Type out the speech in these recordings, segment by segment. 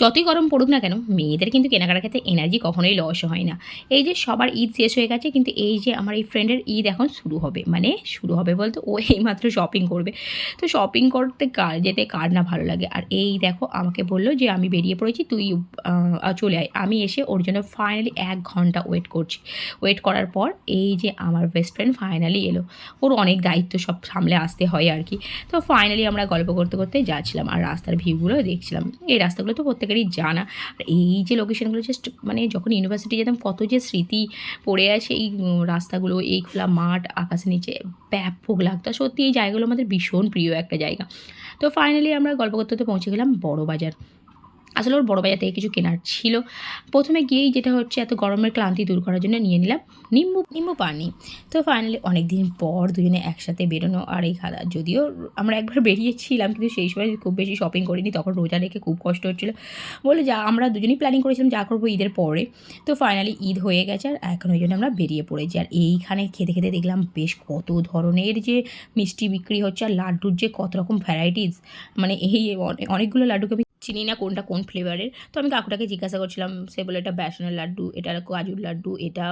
যতই গরম পড়ুক না কেন, মেয়েদের কিন্তু কেনাকাটার ক্ষেত্রে এনার্জি কখনোই লস হয় না। এই যে সবার ঈদ শেষ হয়ে গেছে, কিন্তু এই যে আমার এই ফ্রেন্ডের ঈদ এখন শুরু হবে। মানে শুরু হবে বলতে ও এইমাত্র শপিং করবে। তো শপিং করতে কার যেতে কার না ভালো লাগে। আর এই দেখো, আমাকে বলল যে আমি বেরিয়ে পড়েছি, তুই চলে আয়। আমি এসে ওর জন্য ফাইনালি এক ঘণ্টা ওয়েট করছি। ওয়েট করার পর এই যে আমার বেস্ট ফ্রেন্ড ফাইনালি এলো। ওর অনেক দায়িত্ব সব সামলে আসতে হয় আর কি। তো ফাইনালি আমরা গল্প করতে করতে যাচ্ছিলাম আর রাস্তার ভিউগুলো দেখছিলাম। এই রাস্তাগুলো তো প্রত্যেকেরই জানা। আর এই যে লোকেশনগুলো জাস্ট মানে যখন ইউনিভার্সিটি যেতাম, কত যে স্মৃতি পড়ে আছে এই রাস্তাগুলো, এই খোলা মাঠ, আকাশের নিচে, ব্যাপক লাগতো। সত্যি এই জায়গাগুলো আমাদের ভীষণ প্রিয় একটা জায়গা। তো ফাইনালি আমরা গল্প করতে পৌঁছে গেলাম বড় বাজার আসলে ওর বড় বাজার থেকে কিছু কেনার ছিল। প্রথমে গিয়েই যেটা হচ্ছে এত গরমের ক্লান্তি দূর করার জন্য নিয়ে নিলাম নিম্বু নিম্বু পানি। তো ফাইনালি অনেক দিন পর দুজনে একসাথে বেরোনো আর এই দাওয়া। যদিও আমরা একবার বেরিয়েছিলাম কিন্তু সেই সময় খুব বেশি শপিং করিনি, তখন রোজা রেখে খুব কষ্ট হচ্ছিল। বলে যা, আমরা দুজনেই প্ল্যানিং করেছিলাম যা করব ঈদের পরে। তো ফাইনালি ঈদ হয়ে গেছে আর এখন ওই জন্য আমরা বেরিয়ে পড়েছি। আর এইখানে খেতে খেতে দেখলাম বেশ কত ধরনের যে মিষ্টি বিক্রি হচ্ছে আর লাড্ডুর যে কত রকম ভ্যারাইটিস মানে এই অনেকগুলো লাড্ডুকে আমি চিনি না কোনটা কোন ফ্লেভারের তো আমি কাকুটাকে জিজ্ঞাসা করছিলাম, সে বলে এটা বেসনের লাড্ডু, এটা কাজুর লাড্ডু, এটা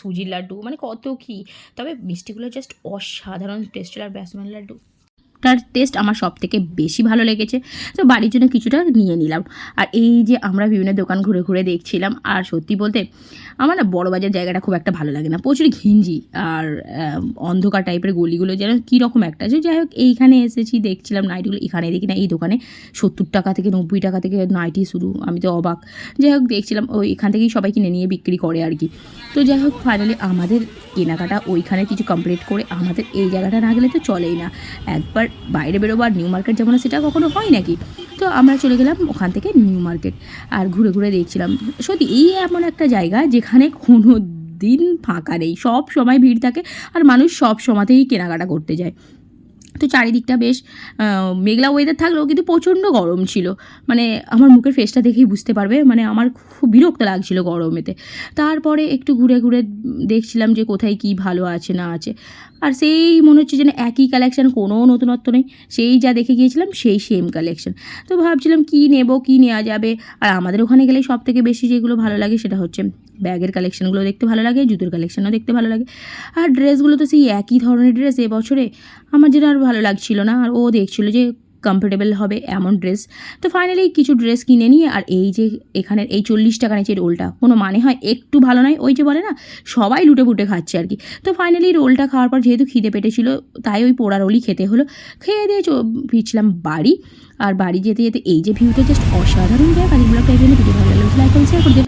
সুজির লাড্ডু মানে কত কী? তবে মিষ্টিগুলো জাস্ট অসাধারণ টেস্টের আর বেসনের লাড্ডু। তার টেস্ট আমার সব থেকে বেশি ভালো লেগেছে। তো বাড়ির জন্য কিছুটা নিয়ে নিলাম। আর এই যে আমরা বিভিন্ন দোকান ঘুরে ঘুরে দেখছিলাম, আর সত্যি বলতে আমার না বড় বাজার জায়গাটা খুব একটা ভালো লাগে না। প্রচুর ঘিঞ্জি আর অন্ধকার টাইপের গলিগুলো যেন কীরকম একটা যে যাই হোক, এইখানে এসেছি, দেখছিলাম নাইটগুলো এখানে দেখি না, এই দোকানে সত্তর টাকা থেকে নব্বই টাকা থেকে নাইটি শুরু, আমি তো অবাক। যাই হোক, দেখছিলাম ওই এখান থেকেই সবাই কিনে নিয়ে বিক্রি করে আর কি। তো যাই হোক ফাইনালি আমাদের কেনাকাটা ওইখানে কিছু কমপ্লিট করে আমাদের এই জায়গাটা না গেলে তো চলেই না। একবার বাইরে বেরোবো আর নিউ মার্কেট যেমন সেটা কখনো হয় নাকি? তো আমরা চলে গেলাম ওখান থেকে নিউ মার্কেট আর ঘুরে ঘুরে দেখছিলাম। সত্যি, এই এমন একটা জায়গা যেখানে কোনো দিন ফাঁকা নেই, সব সময় ভিড় থাকে আর মানুষ সব সময়তেই কেনাকাটা করতে যায়। তো চারিদিকটা বেশ মেঘলা ওয়েদার থাকলেও কিন্তু প্রচণ্ড গরম ছিল। মানে আমার মুখের ফেসটা দেখেই বুঝতে পারবে মানে আমার খুব বিরক্ত লাগছিল গরমেতে। তারপরে একটু ঘুরে ঘুরে দেখছিলাম যে কোথায় কি ভালো আছে, না আছে। আর সেই মনে হচ্ছে যেন একই কালেকশান কোনো নতুনত্ব নেই। সেই যা দেখে গিয়েছিলাম, সেই সেম কালেকশান তো ভাবছিলাম কি নেব, কি নেওয়া যাবে? আর আমাদের ওখানে গেলে সব থেকে বেশি যেগুলো ভালো লাগে সেটা হচ্ছে ব্যাগের কালেকশনগুলো দেখতে ভালো লাগে, জুতোর কালেকশনও দেখতে ভালো লাগে। আর ড্রেসগুলো তো সেই একই ধরনের ড্রেস এবছরে আমার যেটা আর ভালো লাগছিল না, আর ও দেখছিল যে কমফোর্টেবল হবে এমন ড্রেস। তো ফাইনালি কিছু ড্রেস কিনে নিয়ে, আর এই যে এখানের এই চল্লিশ টাকা নিচে রোলটা কোনো মানে হয় একটু ভালো নয়, ওই যে বলে না, সবাই লুটে পুটে খাচ্ছে আর কি। তো ফাইনালি রোলটা খাওয়ার পর যেহেতু খিদে পেটেছিল, তাই ওই পোড়া রোলই খেতে হলো। খেয়ে দিয়ে ফিরছিলাম বাড়ি, আর বাড়ি যেতে যেতে এই যে ভিউটা জাস্ট অসাধারণ যেগুলো টাইপের ভিডিও ভালো লাগল লাইক করে।